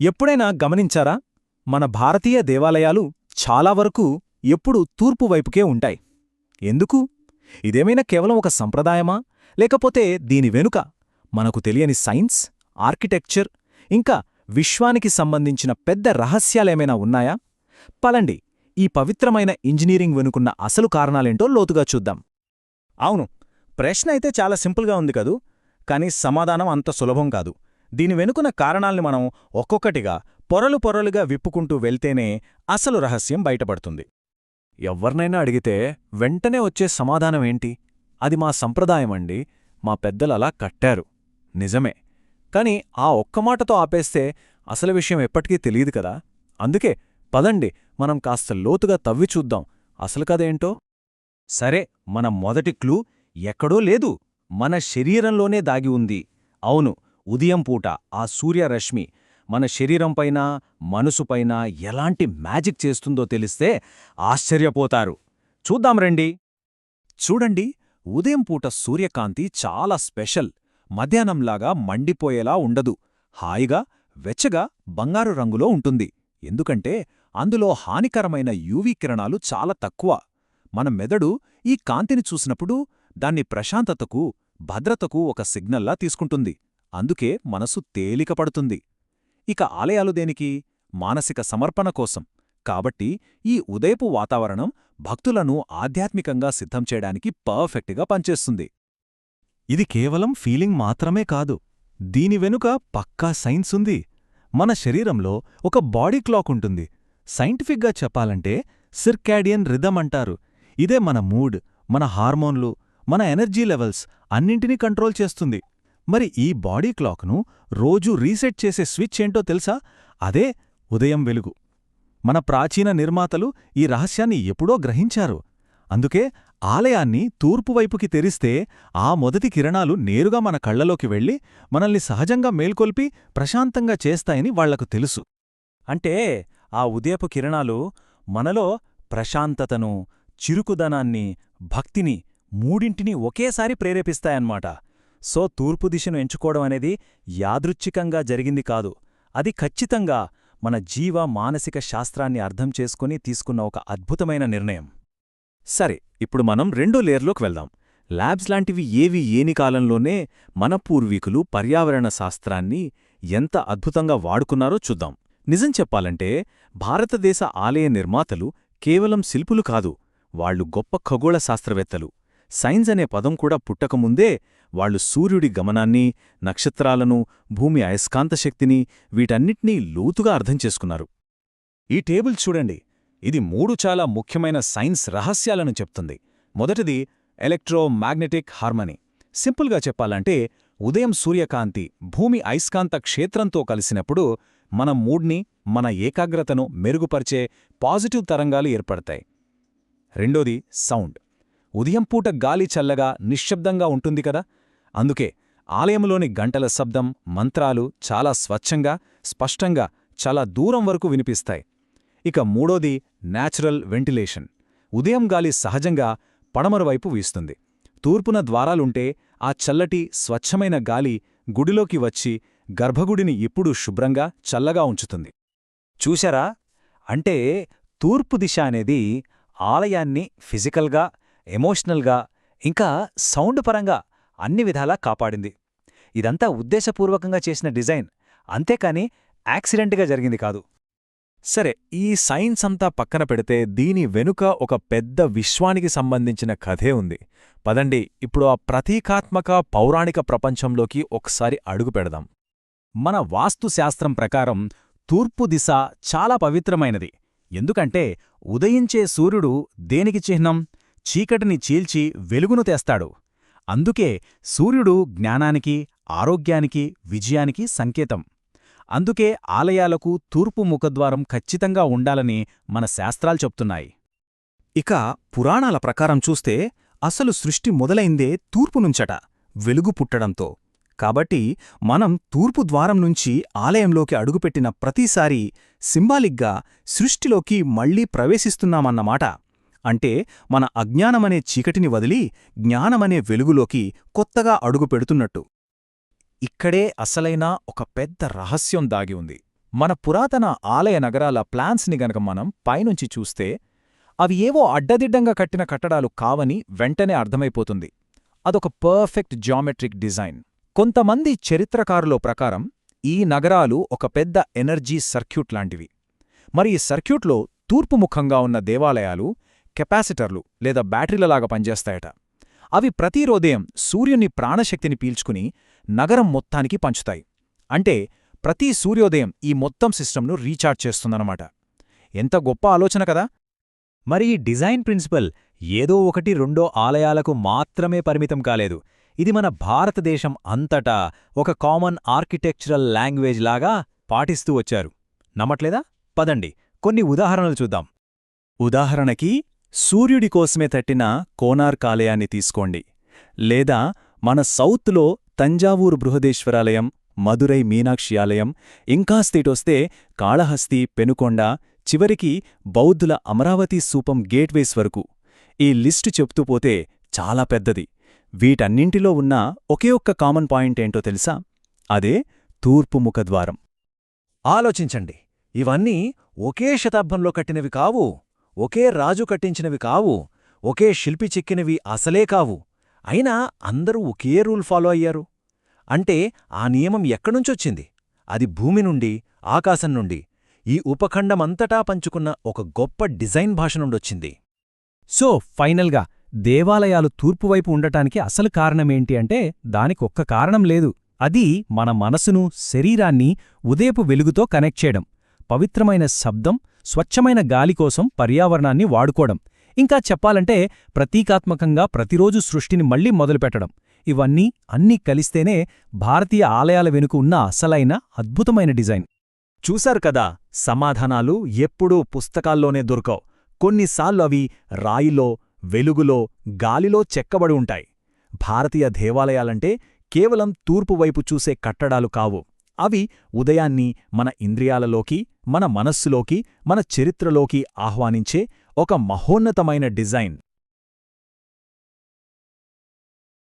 ఎప్పుడైనా గమనించారా? మన భారతీయ దేవాలయాలు చాలా వరకు ఎప్పుడూ తూర్పు వైపుకే ఉంటాయి. ఎందుకు? ఇదేమైనా కేవలం ఒక సంప్రదాయమా? లేకపోతే దీని వెనుక మనకు తెలియని సైన్స్ ఆర్కిటెక్చర్ ఇంకా విశ్వానికి సంబంధించిన పెద్ద రహస్యాలేమైనా ఉన్నాయా? పలండి ఈ పవిత్రమైన ఇంజనీరింగ్ వెనుకున్న అసలు కారణాలేంటో లోతుగా చూద్దాం. అవును ప్రశ్న అయితే చాలా సింపుల్గా ఉంది కదూ? కానీ సమాధానం అంత సులభం కాదు. దీని వెనుకున్న కారణాల్ని మనం ఒక్కొక్కటిగా పొరలు పొరలుగా విప్పుకుంటూ వెళ్తేనే అసలు రహస్యం బయటపడుతుంది. ఎవ్వర్నైనా అడిగితే వెంటనే వచ్చే సమాధానమేంటి అది మా సంప్రదాయమండి. మా పెద్దలలా కట్టారు. నిజమే. కాని ఆ ఒక్క మాటతో ఆపేస్తే అసలు విషయం ఎప్పటికీ తెలియదు కదా. అందుకే పదండి మనం కాస్త లోతుగా తవ్వి చూద్దాం. అసలు కదేంటో సరే మన మొదటి క్లూ ఎక్కడో లేదు. మన శరీరంలోనే దాగి ఉంది. అవును ఉదయం పూట ఆ సూర్యరశ్మి మన శరీరంపైన మనసుపైన ఎలాంటి మ్యాజిక్ చేస్తుందో తెలిస్తే ఆశ్చర్యపోతారు. చూద్దాం రండి. చూడండి ఉదయం పూట సూర్యకాంతి చాలా స్పెషల్. మధ్యాహ్నంలాగా మండిపోయేలా ఉండదు. హాయిగా వెచ్చగా బంగారు రంగులో ఉంటుంది. ఎందుకంటే అందులో హానికరమైన యూవీ కిరణాలు చాలా తక్కువ. మన మెదడు ఈ కాంతిని చూసినప్పుడు దాన్ని ప్రశాంతతకు భద్రతకు ఒక సిగ్నల్లా తీసుకుంటుంది. అందుకే మనసు తేలికపడుతుంది ఇక ఆలయాలు దేనికి? మానసిక సమర్పణ కోసం. కాబట్టి ఈ ఉదయపు వాతావరణం భక్తులను ఆధ్యాత్మికంగా సిద్ధం చేయడానికి పర్ఫెక్ట్గా పనిచేస్తుంది. ఇది కేవలం ఫీలింగ్ మాత్రమే కాదు. దీని వెనుక పక్కా సైన్స్ ఉంది. మన శరీరంలో ఒక బాడీ క్లాక్ ఉంటుంది. సైంటిఫిక్గా చెప్పాలంటే సిర్కాడియన్ రిధమ్ అంటారు. ఇదే మన మూడ్ మన హార్మోన్లు మన ఎనర్జీ లెవెల్స్ అన్నింటినీ కంట్రోల్ చేస్తుంది. మరి ఈ బాడీ క్లాక్ను రోజూ రీసెట్ చేసే స్విచ్ ఏంటో తెలుసా? అదే ఉదయం వెలుగు. మన ప్రాచీన నిర్మాతలు ఈ రహస్యాన్ని ఎప్పుడో గ్రహించారు. అందుకే ఆలయాన్ని తూర్పువైపుకి తెరిస్తే ఆ మొదటి కిరణాలు నేరుగా మన కళ్ళలోకి వెళ్ళి మనల్ని సహజంగా మేల్కొల్పి ప్రశాంతంగా చేస్తాయని వాళ్ళకు తెలుసు. అంటే ఆ ఉదయపు కిరణాలు మనలో ప్రశాంతతను చిరుకుదనాన్ని భక్తిని మూడింటిని ఒకేసారి ప్రేరేపిస్తాయన్నమాట. సో తూర్పు దిశను ఎంచుకోవడం అనేది యాదృచ్ఛికంగా జరిగింది కాదు. అది ఖచ్చితంగా మన జీవ మానసిక శాస్త్రాన్ని అర్థం చేసుకుని తీసుకున్న ఒక అద్భుతమైన నిర్ణయం. సరే ఇప్పుడు మనం రెండో లేయర్లోకి వెళ్దాం. ల్యాబ్స్ లాంటివి ఏవి ఏని కాలంలోనే మన పూర్వీకులు పర్యావరణ శాస్త్రాన్ని ఎంత అద్భుతంగా వాడుకున్నారో చూద్దాం. నిజం చెప్పాలంటే భారతదేశ ఆలయ నిర్మాతలు కేవలం శిల్పులు కాదు వాళ్ళు గొప్ప ఖగోళ శాస్త్రవేత్తలు. సైన్స్ అనే పదం కూడా పుట్టకముందే వాళ్ళు సూర్యుడి గమనాన్ని నక్షత్రాలను భూమి అయస్కాంత శక్తిని వీటన్నిటినీ లోతుగా అర్థం చేసుకున్నారు. ఈ టేబుల్ చూడండి. ఇది మూడు చాలా ముఖ్యమైన సైన్స్ రహస్యాలను చెప్తుంది. మొదటిది ఎలక్ట్రోమాగ్నెటిక్ హార్మనీ. సింపుల్గా చెప్పాలంటే ఉదయం సూర్యకాంతి భూమి అయస్కాంత క్షేత్రంతో కలిసినప్పుడు మన మూడ్ని మన ఏకాగ్రతను మెరుగుపరిచే పాజిటివ్ తరంగాలు ఏర్పడతాయి. రెండోది సౌండ్. ఉదయం పూట గాలి చల్లగా నిశ్శబ్దంగా ఉంటుంది కదా? అందుకే ఆలయంలోని గంటల శబ్దం మంత్రాలు చాలా స్వచ్ఛంగా స్పష్టంగా చాలా దూరం వరకు వినిపిస్తాయి. ఇక మూడోది నేచురల్ వెంటిలేషన్ ఉదయం గాలి సహజంగా పడమరువైపు వీస్తుంది. తూర్పున ద్వారాలుంటే ఆ చల్లటి స్వచ్ఛమైన గాలి గుడిలోకి వచ్చి గర్భగుడిని ఎప్పుడూ శుభ్రంగా చల్లగా ఉంచుతుంది. చూశారా? అంటే తూర్పు దిశ అనేది ఆలయాన్ని ఫిజికల్గా ఎమోషనల్గా ఇంకా సౌండ్ పరంగా అన్ని విధాలా కాపాడింది. ఇదంతా ఉద్దేశపూర్వకంగా చేసిన డిజైన్ అంతేకాని యాక్సిడెంట్గా జరిగింది కాదు. సరే ఈ సైన్స్ అంతా పక్కన పెడితే దీని వెనుక ఒక పెద్ద విశ్వానికి సంబంధించిన కథే ఉంది. పదండి ఇప్పుడు ఆ ప్రతీకాత్మక పౌరాణిక ప్రపంచంలోకి ఒకసారి అడుగు పెడదాం. మన వాస్తుశాస్త్రం ప్రకారం తూర్పు దిశ చాలా పవిత్రమైనది. ఎందుకంటే ఉదయించే సూర్యుడు దేనికి చిహ్నం? చీకటిని చీల్చి వెలుగును తెస్తాడు. అందుకే సూర్యుడు జ్ఞానానికి ఆరోగ్యానికి విజయానికి సంకేతం. అందుకే ఆలయాలకు తూర్పు ముఖద్వారం ఖచ్చితంగా ఉండాలని మన శాస్త్రాలు చెప్తున్నాయి. ఇక పురాణాల ప్రకారం చూస్తే అసలు సృష్టి మొదలైందే తూర్పునుంచట వెలుగు పుట్టడంతో. కాబట్టి మనం తూర్పు ద్వారం నుంచి ఆలయంలోకి అడుగుపెట్టిన ప్రతిసారీ సింబాలిక్గా సృష్టిలోకి మళ్ళీ ప్రవేశిస్తున్నామన్నమాట. అంటే మన అజ్ఞానమనే చీకటిని వదిలి జ్ఞానమనే వెలుగులోకి కొత్తగా అడుగు పెడుతున్నట్టు. ఇక్కడే అసలైన ఒక పెద్ద రహస్యం దాగి ఉంది. మన పురాతన ఆలయ నగరాల ప్లాన్స్ని గనక మనం పైనుంచి చూస్తే అవి ఏవో అడ్డదిడ్డంగా కట్టిన కట్టడాలు కావని వెంటనే అర్థమైపోతుంది. అదొక పర్ఫెక్ట్ జామెట్రిక్ డిజైన్. కొంతమంది చరిత్రకారులో ప్రకారం ఈ నగరాలు ఒక పెద్ద ఎనర్జీ సర్క్యూట్ లాంటివి. మరి ఈ సర్క్యూట్లో తూర్పుముఖంగా ఉన్న దేవాలయాలు కెపాసిటర్లు లేదా బ్యాటరీలలాగా పనిచేస్తాయట. అవి ప్రతిరోదయం సూర్యుని ప్రాణశక్తిని పీల్చుకుని నగరం మొత్తానికి పంచుతాయి. అంటే ప్రతి సూర్యోదయం ఈ మొత్తం సిస్టమ్ను రీఛార్జ్ చేస్తుందన్నమాట. ఎంత గొప్ప ఆలోచన కదా! మరి ఈ డిజైన్ ప్రిన్సిపల్ ఏదో ఒకటి రెండో ఆలయాలకు మాత్రమే పరిమితం కాలేదు. ఇది మన భారతదేశం అంతటా ఒక కామన్ ఆర్కిటెక్చరల్ లాంగ్వేజ్ లాగా పాటిస్తూ వచ్చారు. నమ్మట్లేదా? పదండి కొన్ని ఉదాహరణలు చూద్దాం. ఉదాహరణకి సూర్యుడి కోసమే తట్టిన కోనార్కాలయాన్ని తీసుకోండి. లేదా మన సౌత్లో తంజావూరు బృహదేశ్వరాలయం మదురై మీనాక్షి ఆలయం ఇంకా కాళహస్తి పెనుకొండ చివరికి బౌద్ధుల అమరావతి సూపం గేట్వేస్ వరకు. ఈ లిస్టు చెప్తూ పోతే చాలా పెద్దది. వీటన్నింటిలో ఉన్న ఒకే ఒక్క కామన్ పాయింట్ ఏంటో తెలుసా? అదే తూర్పు ముఖద్వారం. ఆలోచించండి. ఇవన్నీ ఒకే శతాబ్దంలో కట్టినవి కావు. ఒకే రాజు కట్టించినవి కావు ఒకే శిల్పి చెక్కినవి అసలే కావు. అయినా అందరూ ఒకే రూల్ ఫాలో అయ్యారు. అంటే ఆ నియమం ఎక్కడుంచొచ్చింది అది భూమి నుండి ఆకాశం నుండి. ఈ ఉపఖండమంతటా పంచుకున్న ఒక గొప్ప డిజైన్ భాష నుండొచ్చింది. సో ఫైనల్గా దేవాలయాలు తూర్పువైపు ఉండటానికి అసలు కారణమేంటి అంటే దానికొక్క కారణం లేదు. అది మన మనసును శరీరాన్ని ఉదయపు వెలుగుతో కనెక్ట్ చేయడం. పవిత్రమైన శబ్దం స్వచ్ఛమైన గాలి కోసం పర్యావరణాన్ని వాడుకోవడం. ఇంకా చెప్పాలంటే ప్రతీకాత్మకంగా ప్రతిరోజు సృష్టిని మళ్ళీ మొదలుపెట్టడం. ఇవన్నీ అన్నీ కలిస్తేనే భారతీయ ఆలయాల వెనుక ఉన్న అసలైన అద్భుతమైన డిజైన్. చూశారు కదా సమాధానాలు ఎప్పుడూ పుస్తకాల్లోనే దొరకవు. కొన్నిసార్లు అవి రాయిలో వెలుగులో గాలిలో చెక్కబడి ఉంటాయి. భారతీయ దేవాలయాలంటే కేవలం తూర్పువైపు చూసే కట్టడాలు కావు. అవి ఉదయాన్ని మన ఇంద్రియాలలోకి మన మనస్సులోకి మన చరిత్రలోకి ఆహ్వానించే ఒక మహోన్నతమైన డిజైన్.